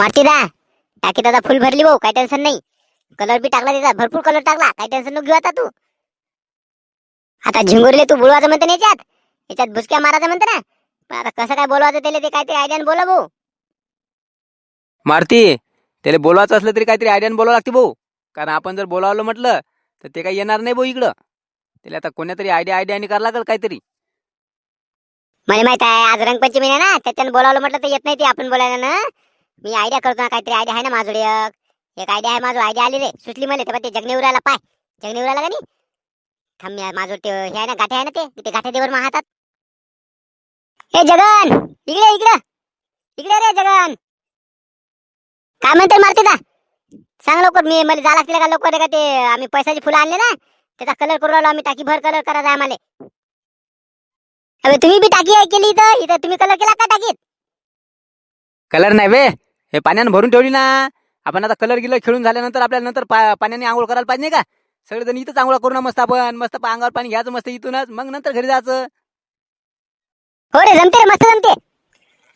मारती दा. टाकी दादा फुल भरली भाऊ काही टेन्शन नाही. कलर बी टाकला त्याचा भरपूर कलर टाकला. काही टेन्शन नको घेऊ आता तू. आता झिंगुरले तू बुडवायचं म्हणते ना याच्यात. याच्यात भुसक्या मारायचं म्हणते ना. पण आता कसं काय बोलवायचं त्याला ते काहीतरी आयडियाने बोला भाऊ. मारती त्याला बोलायचं असलं तरी काहीतरी आयडियाने बोलावं लागते भाऊ. कारण आपण जर बोलावलं म्हटलं तर ते काही येणार नाही भाऊ इकडं. त्याला आता कोणातरी आयडिया आयडियाने करावं लागेल काहीतरी. मला माहीत आहे आज रंगपंचमी आहे ना त्याच्यानं बोलावलं म्हटलं तर येत नाही ते आपण बोलायला ना. मी आयडिया करतो ना काहीतरी आयडिया आहे ना माझं एक. एक आयडिया आहे माझं आयडिया आली रे. सुचली मला तेव्हा ते जगने उरायला पाय. जगने उरायला का नाही? थांब माझं ते हे आहे ना गाठे आहे ना ते? ते गाठे देवर मग हातात हे जगन! इकडे इकडे! इकडे रे जगन! काय म्हणते मारते का सांग लवकर मी मला जा लागतील का लवकर? का ते आम्ही पैशाची फुलं आणले ना त्याचा कलर करू राहिलो आम्ही टाकी भर कलर करायचा आहे आम्हाला अरे तुम्ही बी टाकी आहे केली इथं? इथं तुम्ही कलर केला का टाकीत? कलर नाही बे. हे पाण्यानं भरून ठेवली ना. आपण आता कलर गिलर खेळून झाल्यानंतर आपल्याला नंतर पा- पाण्याने आंघोळ करायला पाहिजे नाही का? सगळेजण इथंच आंघोळ करू ना मस्त आपण. मस्त अंगावर पाणी घ्यायचं मस्त इथूनच. मग नंतर घरी जायचं. हो रे जमते रे मस्त जमते.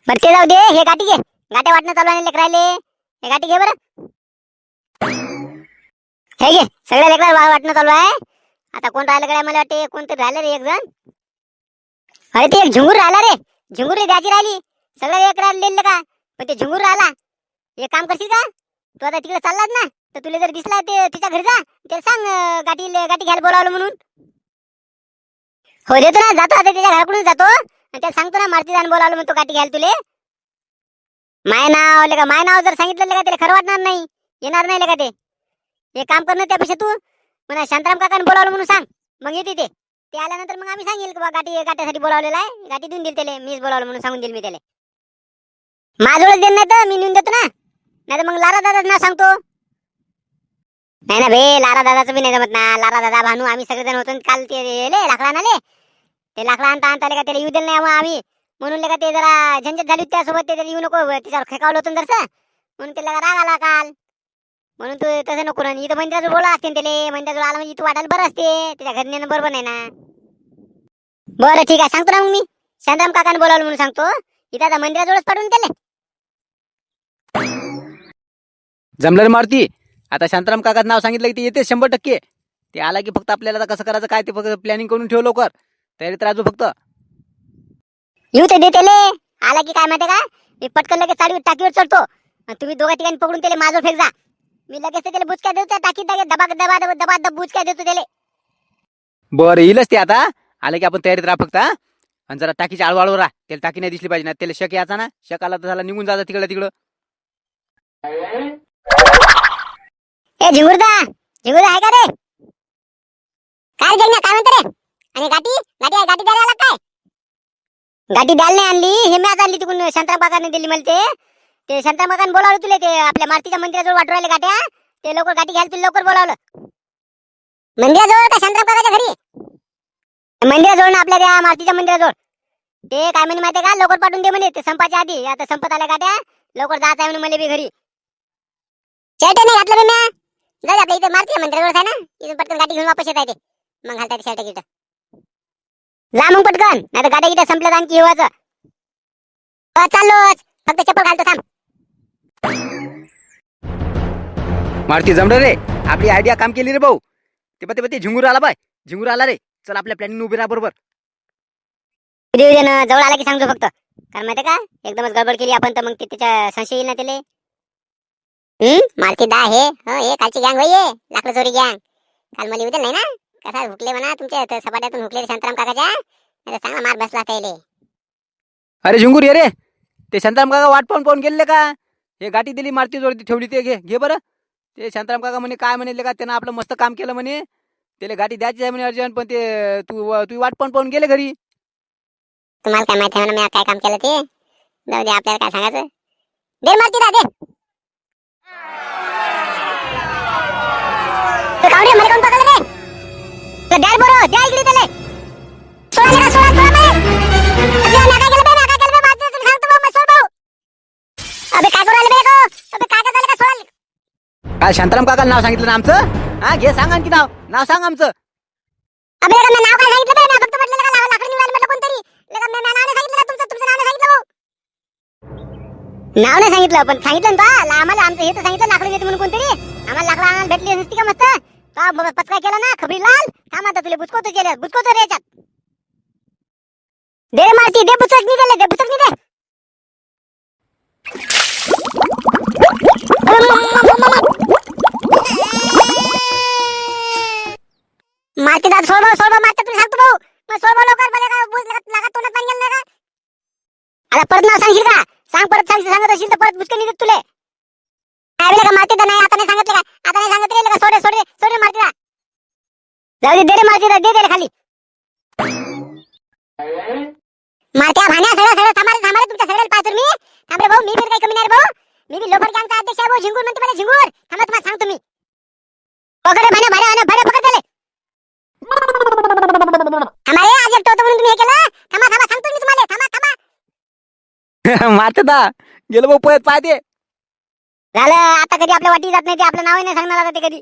बरं ते जाऊ दे. हे गाठी घे. गाठ्या वाटणं चालू आहे लेकर राहिले हे गाठी घे बरं. हे घे. सगळ्या लेकर वाटणं चालू आहे. आता कोण राहिलं काय मला वाटते? कोणतरी राहिलं रे एक जण अरे ते एक झुंगूर राहिला रे. झुंगूर रे द्यायची राहिली. सगळ्या लेकर लिहिलं का? पण ते झुंगूर राहिला. एक काम करशील का? तू आता तिकडे चाललात ना तर तुला जर दिसला ते तिच्या घरी जा त्याला सांग गाठी गाठी घ्यायला बोलावलं म्हणून. हो देतो ना जातो आता त्याच्या घराकडून जातो. आणि त्याला सांगतो ना मारती जाण बोलावलं म्हणतो गाठी घ्यायला तुले. माय नाव लेका माय नाव जर सांगितलं का त्याला खरं वाटणार नाही. येणार नाही का ते. हे काम करणं त्यापेक्षा तू म्हणा शांताराम काकाने बोलावलं म्हणून सांग. मग येते ते. ते आल्यानंतर मग आम्ही सांगेल की बा गाठी गाठ्यासाठी बोलावलेला आहे. गाठी देऊन देईल त्याला मीच बोलावलं म्हणून सांगून देईल मी त्याला. माझ्याजवळच देईल नाही तर मी नेऊन देतो ना. नाही तर मग लारा दादाच नाव सांगतो. नाही ना भाई लारा दादाचं बी नाही जमत ना. लारा दादा भानू आम्ही सगळेजण होतो काल ते लाकडा आणाले ते लाकडा आणता आणता आले का त्याला येऊ दिलं नाही मग आम्ही. म्हणून का ते जरा झंझट झाली त्यासोबत ते येऊ नको त्याच्यावर खेकावलं होतं जरस. म्हणून त्याला राग आला काल. म्हणून तू तसं नको ना इथं मंदिराजवळ बोला असते त्याला. मंदिराजवळ आला म्हणजे इथं वाटायला बरं असते. त्याच्या घरी नेणं बरोबर नाही ना. बरं ठीक आहे सांगतो ना मग मी. शांताराम काकाने बोलावलं म्हणून सांगतो. इथं आता मंदिराजवळच पाठवून त्याला. जमलं रे मारुती. आता शांताराम काकाचं नाव सांगितलं की ते येते शंभर टक्के. ते आला की फक्त आपल्याला आता कसं करायचं काय ते फक्त प्लॅनिंग करून ठेव लवकर. तयारीत राजू फक्त. येऊ ते दे त्याले आला की काय माहिती का? मी पटकन लगेच चाडीवर टाकीवर चढतो. आणि तुम्ही दोघा ठिकाणी पकडून त्याला माझं फेक जा. मी लगेच त्याला बुचका देतो त्या टाकीत लगेच दबा दबा दबा दबा दबा बुचका देतो त्याला. बरं येईलच ते आता. आलं की आपण तयारीत राहा फक्त हा? आणि जरा टाकीची आळवाळवर राहा. त्याला टाकी नाही दिसली पाहिजे ना. त्याला शक याचा ना. शक आला तर झाला निघून जायचं तिकडं तिकडं. ए झिंगुरदा झिंगुरदा आहे का रे? काय जगण्या काय म्हणतो रे? आणि गाठी? गाठी आहे गाठी द्यायला आला काय? गाठी द्यायला नाही आणली हे मी आज आणली तिकडून शांताराम काकाने दिली मला ते. ते शांताराम बोलावलं तुला ते आपल्या मारुतीच्या मंदिराजवळ वाटू राहिले गाठ्या. ते लवकर गाठी घ्यायला तुला लवकर बोलावलं. मंदिराजवळ का शांताराम घरी? मंदिराजवळ ना आपल्या त्या मारुतीच्या मंदिराजवळ. ते काय म्हणे माहिती का? लवकर पाठवून दे म्हणे ते संपाच्या आधी. आता संपत आल्या गाठ्या. लवकर जायचं आहे म्हणे मला बी घरी. शर्ट नाही घातलं म्या. जाऊ आपल्या इथे मारते मंदिराजवळ आहे ना. इथून पटकन गाठी घेऊन वापस येता येते. मग घालता येते शर्ट गिट जा मग पटकन. नाही तर गाड्या गिट्या संपल्यात आणखी येवाचं हो, चाललोच. फक्त चप्पल घालतो थांब. मारुती जमलं रे. आपली आयडिया काम केली रे भाऊ. ते पते पते झिंगूर आला बाय. झिंगूर आला रे. चल आपल्या प्लॅनिंग उभी राहा बरोबर. जवळ आला की सांगतो फक्त. कारण माहिती का? एकदमच गडबड केली आपण तर मग ते त्याच्या संशय येईल ना त्याले. हम्म? मालकी दा हे. हो हे कालची गँग होय हे, लाकडं चोरी गँग काल मला उद्या नाही ना? कसा हुकले म्हणा तुमच्या सपाट्यातून हुकले शांताराम काकाच्या? नाही चांगला मार बसला त्याले अरे झिंगूर ये रे. ते शांताराम काका वाट पाहून पाहून गेले का? हे गाठी दिली मारुती जोड ठेवली ते घे घे बरं. ते शांताराम काका म्हणे काय म्हणले का त्यानं आपलं मस्त काम केलं म्हणे. त्याला गाठी द्यायची आहे म्हणे अर्जंट पण ते तू तू वाट पाहून पाहून गेले घरी. तुम्हाला काय माहिती आहे म्हणा मी काय काम केलं ते? जाऊ दे आपल्याला काय सांगायचं? दे मारती दा दे. काय शांताराम काका नाव सांगितलं ना आमचं? हा घे सांग आणखी नाव. नाव सांग आमचं. अबे लगा मी नाव काय सांगितलं फक्त म्हटलं लाकडी कोणतरी. नाव नाही सांगितलं तुमचं तुमचं नाव नाही सांगितलं. नाव नाही सांगितलं पण सांगितलं ना आम्हाला आमचं हे तर सांगितलं लाकडं देते म्हणून कोणतरी. आम्हाला लाकडं आणायला भेटली नसती का मस्त? तो पचका केला ना खबरी लाल. थांब आता तुला बुचकोतो केलं. बुचकोतो रे याच्यात. दे मारती दे बुचक नाही दिले दे बुचक नाही दे मारती दादा सोड भाऊ सोड भाऊ मारते तुला सांगतो भाऊ. मग सोड भाऊ लवकर मला काय लागत तोंडात पाणी गेलं का आता परत नाव सांगशील का? सांग परत सांग सांगत असेल तर परत बुचकं निघत तुले. काय का मारते तर नाही आता नाही सांगितलं का आता नाही सांगितलं का? सोडे सोडे सोडे मारते जाऊ दे दे रे मारते दे दे खाली. मारत्या भाण्या सगळं सगळं थांबा थांबा तुमच्या सगळ्याला पाहतो मी. थांबरे भाऊ मी बी काही कमी नाही भाऊ. मी बी लोफर गँगचा अध्यक्ष आहे भाऊ झिंगूर म्हणते मला झिंगूर थांबा तुम्हाला सांगतो मी. हो पकडे रे भाण्या भाण्या भाण्या भाण्या पकड त्याले थांबा रे आज एकटं होतं म्हणून तुम्ही हे केलं थांबा थांबा सांगतो मी तुम्हाला थांबा थांबा मारते दा. गेलो भाऊ पळत पाहते. झालं आता कधी आपल्या वाटी जात नाही ते आपलं नावही नाही सांगणार आता ते कधी.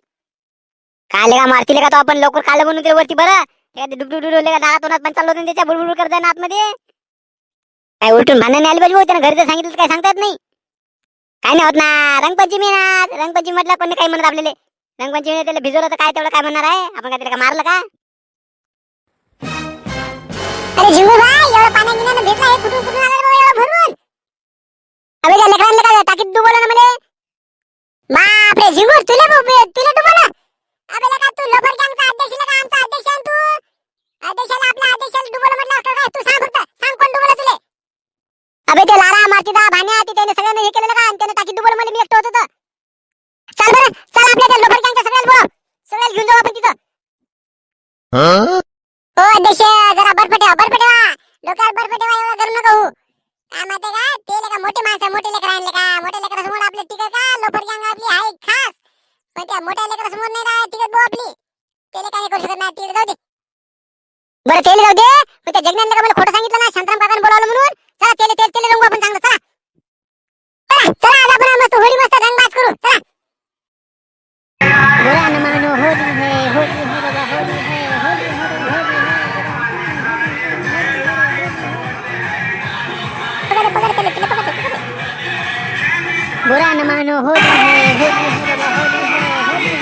काले का मारतील का तो आपण? लवकर काल बनवून ते वरती बरं. डुब डुब डुब का दादा तोंडात पण चाललो होतं त्याच्या बुडबुड करताय ना आतमध्ये. काय उलटून भांडण आली पाहिजे घरी जर सांगितलं तर काय सांगता येत नाही. काय नाही होत ना. रंगपंचमी ना रंगपंचमी म्हटलं कोणी काही म्हणत आपल्याला. रंगपंचमी त्याला भिजवलं तर काय तेवढं काय म्हणणार आहे? आपण काय त्याला काय मारलं का? अरे झिंगू भाई एवढं पाण्या गिन्यानं भेटला हे कुठून कुठून आलं एवढं भरून. अबे त्या लेकरांना काय टाकीत डुबवलं ना म्हणे? बापरे झिंगूर तुला बु- तुला डुबवलं? अबे लका तू लोफर गँगचा अध्यक्ष लका आमचा अध्यक्ष आहे तू? अध्यक्षाला आपल्या अध्यक्षाला डुबवलं म्हटलं का काय तू सांग फक्त. सांग कोण डुबवलं तुले? अबे ते लारा मारतीदा भाण्या ती त्याने सगळ्यांना हे केलं का आणि त्याने टाकीत डुबवलं म्हणजे मी एकटं होतो तर चल बरं चल आपल्या त्या लोफर गँगच्या सगळ्याला बोलाव सगळ्याला घेऊन जाऊ आपण तिथं हो अध्यक्ष जरा बर्फ ठेवा बर्फ ठेवा डोक्यावर बर्फ ठेवा एवढं करू नका हो काय माहिती का? ते लेका मोठे माणसं मोठे लेकर आणले का लेकर समोर आपले टिकत का? लोफर गँग आपली आहे खास. पण त्या मोठ्या लेकर समोर नाही राहत टिकत बो आपली. ते लेका करू शकत नाही. तिकडे जाऊ दे. बरं तेल जाऊ दे. पण त्या जगण्याला का मला खोटं सांगितलं ना शांतराम काकाने बोलावलं म्हणून. चला तेल तेल तेल रंगू आपण चांगलं. चला. चला आज आपण. मस्त होळी मस्त रंगबाज करू. चला. बुरा न मानो होली है होली है बाबा होली है होली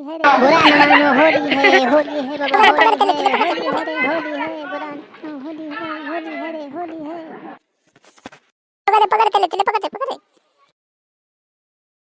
है बुरा न मानो होली है होली है बाबा होली है होली है होली है बुरा न होली है होली है होली है पकड़ पकड़ चले चले पकड़ पकड़